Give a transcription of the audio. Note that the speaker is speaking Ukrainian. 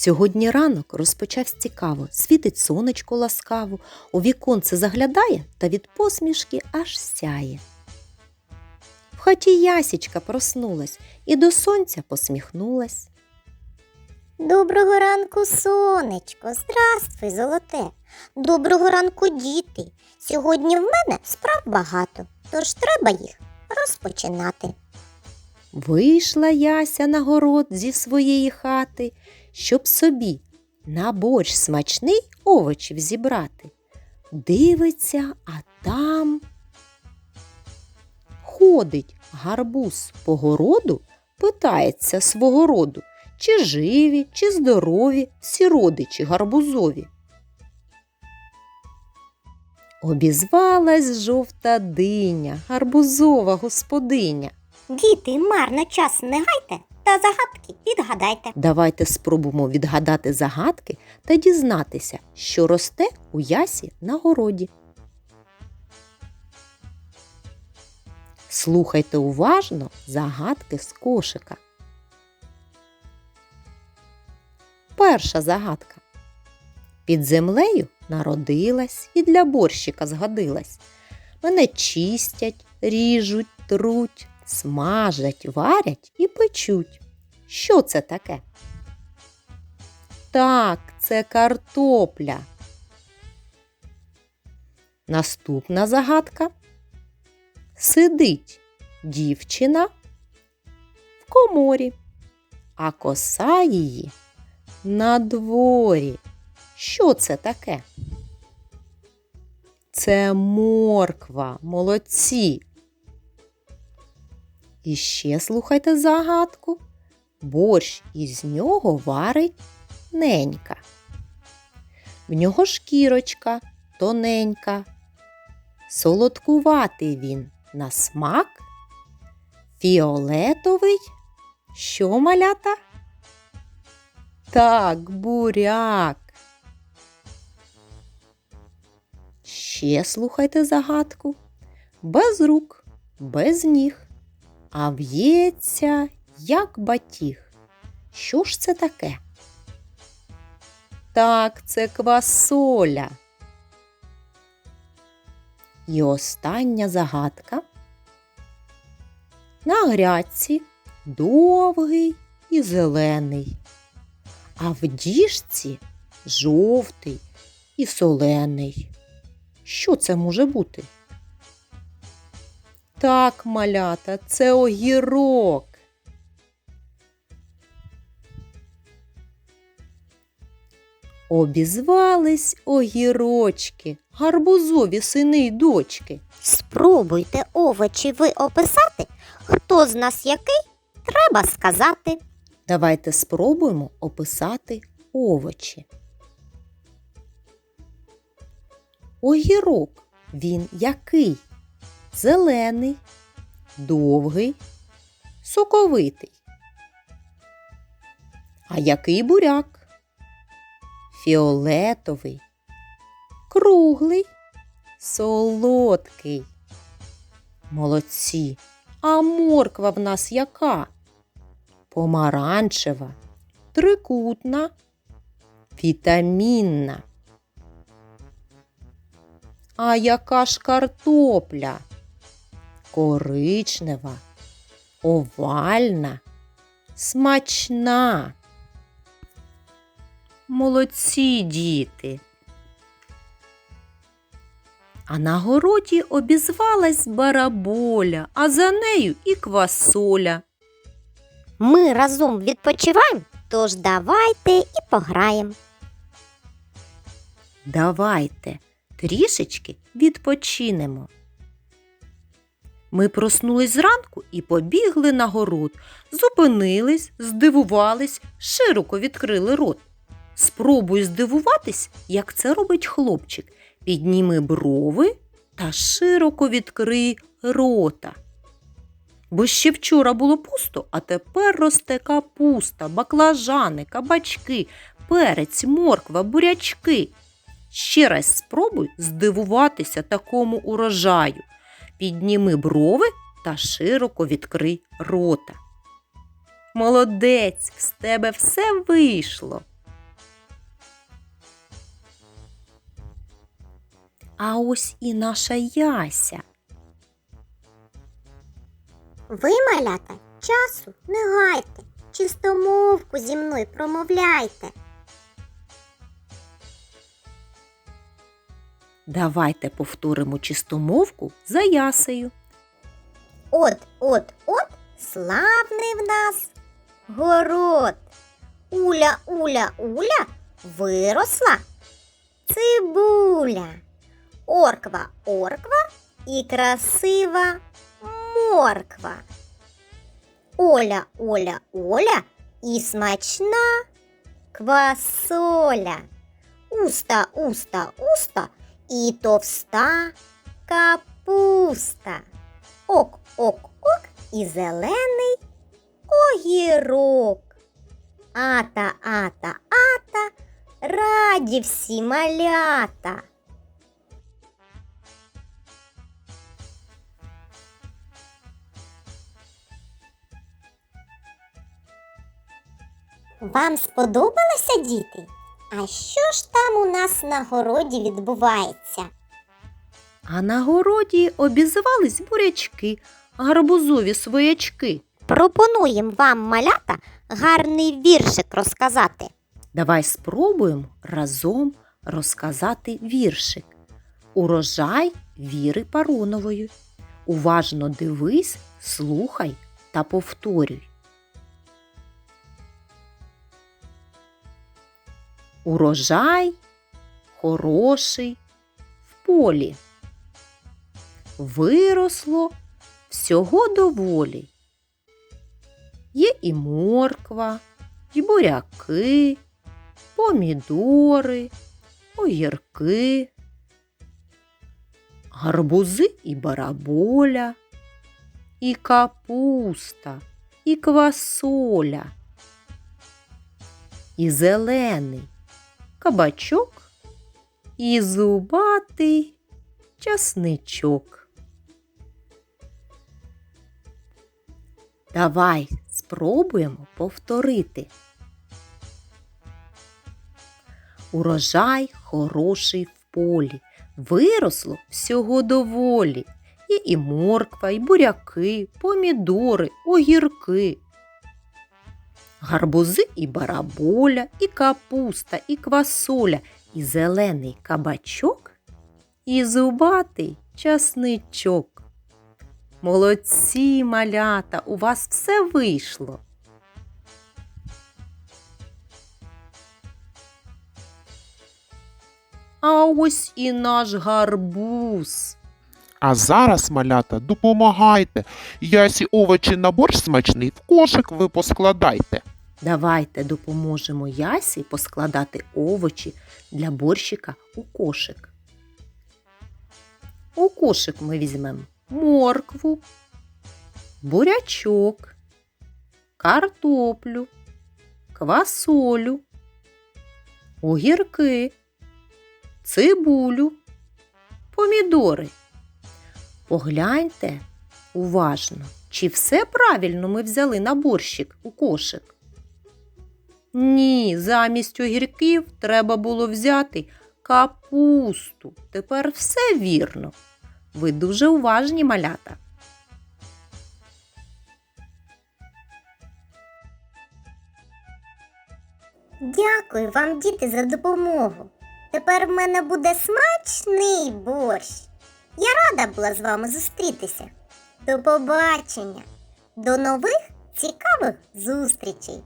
Сьогодні ранок розпочався цікаво, світить сонечко ласкаво, у віконце заглядає та від посмішки аж сяє. В хаті ясічка проснулась і до сонця посміхнулась. Доброго ранку, сонечко, здравствуй, золоте. Доброго ранку, діти. Сьогодні в мене справ багато, тож треба їх розпочинати. Вийшла яся на город зі своєї хати, щоб собі на борщ смачний овочів зібрати. Дивиться, а там ходить гарбуз по городу, питається свого роду, чи живі, чи здорові всі родичі гарбузові. Обізвалась жовта диня, гарбузова господиня. Діти, марно час не гайте та загадки відгадайте. Давайте спробуємо відгадати загадки та дізнатися, що росте у ясі на городі. Слухайте уважно загадки з кошика. Перша загадка. Під землею народилась і для борщика згодилась. Мене чистять, ріжуть, труть, смажать, варять і печуть. Що це таке? Так, це картопля. Наступна загадка. Сидить дівчина в коморі, а коса її на дворі. Що це таке? Це морква, молодці. І ще слухайте загадку. Борщ із нього варить ненька. В нього шкірочка тоненька. Солодкуватий він на смак. Фіолетовий. Що малята? Так, буряк. Ще слухайте загадку. Без рук, без ніг, а в'ється, як батіг. Що ж це таке? Так, це квасоля. І остання загадка. На грядці довгий і зелений, а в діжці жовтий і солений. Що це може бути? Так, малята, це огірок. Обізвались огірочки, гарбузові сини й дочки. Спробуйте овочі ви описати, хто з нас який, треба сказати. Давайте спробуємо описати овочі. Огірок він який? Зелений, довгий, соковитий. А який буряк? Фіолетовий, круглий, солодкий. Молодці. А морква в нас яка? Помаранчева, трикутна, вітамінна. А яка ж картопля? Коричнева, овальна, смачна. Молодці діти. А на городі обізвалась бараболя, а за нею і квасоля. Ми разом відпочиваємо, тож давайте і пограємо. Давайте трішечки відпочинемо. Ми проснулись зранку і побігли на город, зупинились, здивувались, широко відкрили рот. Спробуй здивуватись, як це робить хлопчик. Підніми брови та широко відкрий рота. Бо ще вчора було пусто, а тепер росте капуста, баклажани, кабачки, перець, морква, бурячки. Ще раз спробуй здивуватися такому урожаю. Підніми брови та широко відкрий рота. Молодець, з тебе все вийшло. А ось і наша яся. Ви, малята, часу не гайте, чистомовку зі мною промовляйте. Давайте повторимо чистомовку за Ясею. От, от, от, славний в нас город. Уля, уля, уля виросла цибуля. Орква, орква і красива морква. Оля, Оля, Оля і смачна квасоля. Уста, уста, уста і товста капуста. Ок, ок, ок і зелений огірок. Ата, ата, ата, раді всі малята. Вам сподобалося, діти? А що ж там у нас на городі відбувається? А на городі обізвались бурячки, гарбузові своячки. Пропонуємо вам, малята, гарний віршик розказати. Давай спробуємо разом розказати віршик. Урожай Віри Паронової. Уважно дивись, слухай та повторюй. Урожай хороший в полі. Виросло всього доволі. Є і морква, і буряки, помідори, огірки, гарбузи і бараболя, і капуста, і квасоля, і зелений кабачок, і зубатий часничок. Давай спробуємо повторити. Урожай хороший в полі, виросло всього доволі. Є і морква, і буряки, помідори, огірки. Гарбузи і бараболя, і капуста, і квасоля, і зелений кабачок, і зубатий часничок. Молодці, малята, у вас все вийшло. А ось і наш гарбуз. А зараз, малята, допомагайте. Ясі овочі на борщ смачний в кошик ви поскладайте. Давайте допоможемо Ясі поскладати овочі для борщика у кошик. У кошик ми візьмемо моркву, бурячок, картоплю, квасолю, огірки, цибулю, помідори. Погляньте уважно, чи все правильно ми взяли на борщик у кошик. Ні, замість огірків треба було взяти капусту. Тепер все вірно. Ви дуже уважні малята. Дякую вам, діти, за допомогу. Тепер в мене буде смачний борщ. Я рада була з вами зустрітися. До побачення, до нових цікавих зустрічей.